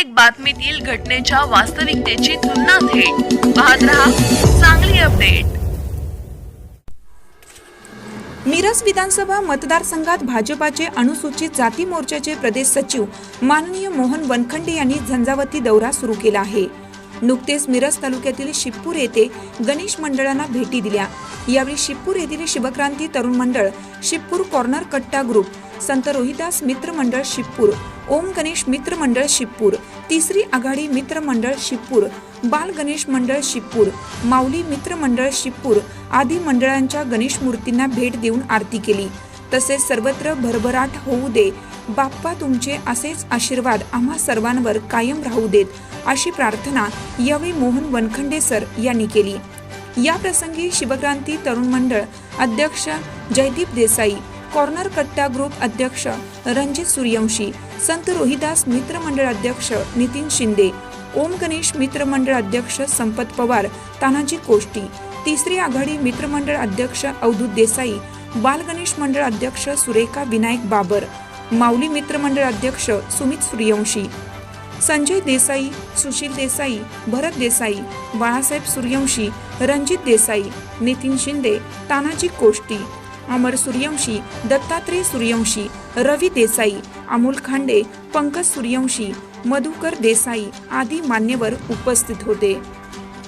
प्रत्येक बातमीतील घटनेच्या वास्तविकतेची तुलना थेट. पाहत रहा चांगली अपडेट. मिरज विधानसभा मतदारसंघात भाजपाचे अनुसूचित जाती मोर्चाचे प्रदेश सचिव माननीय मोहन वनखंडे यांनी झंझावती दौरा सुरू केला आहे. नुकतेच मिरज तालुक्यातील शिपूर येथे गणेश मंडळांना भेटी दिल्या. यावेळी शिपूर येथील शिवक्रांती तरुण मंडळ शिपूर कॉर्नर कट्टा ग्रुप संत रोहिदास मित्र मंडळ शिपूर ओम गणेश मित्र मंडळ शिप्पूर तिसरी आघाडी मित्र मंडळ शिपूर बाल गणेश मंडळ शिपूर माऊली मित्र मंडळ शिप्पूर आदी मंडळांच्या गणेश मूर्तींना भेट देऊन आरती केली. तसेच सर्वत्र भरभराट होऊ दे. बाप्पा तुमचे असेच आशीर्वाद आम्हा सर्वांवर कायम राहू देत अशी प्रार्थना यावेळी मोहन वनखंडे सर यांनी केली. या प्रसंगी शिवक्रांती तरुण मंडळ अध्यक्ष जयदीप देसाई कॉर्नर कट्टा ग्रुप अध्यक्ष रणजित सूर्यवंशी संत रोहिदास मित्र मंडळ अध्यक्ष नितीन शिंदे ओम गणेश मित्र मंडळ अध्यक्ष संपत पवार तानाजी कोष्टी तिसरी आघाडी मित्रमंडळ अध्यक्ष अवधूत देसाई बाल गणेश मंडळ अध्यक्ष सुरेखा विनायक बाबर माऊली मित्रमंडळ अध्यक्ष सुमित सूर्यवंशी संजय देसाई सुशील देसाई भरत देसाई बाळासाहेब सूर्यवंशी रणजित देसाई नितीन शिंदे तानाजी कोष्टी अमर सूर्यवंशी दत्तात्रय सूर्यवंशी रवी देसाई अमोल खांडे पंकज सूर्यवंशी मधुकर देसाई आदी मान्यवर उपस्थित होते.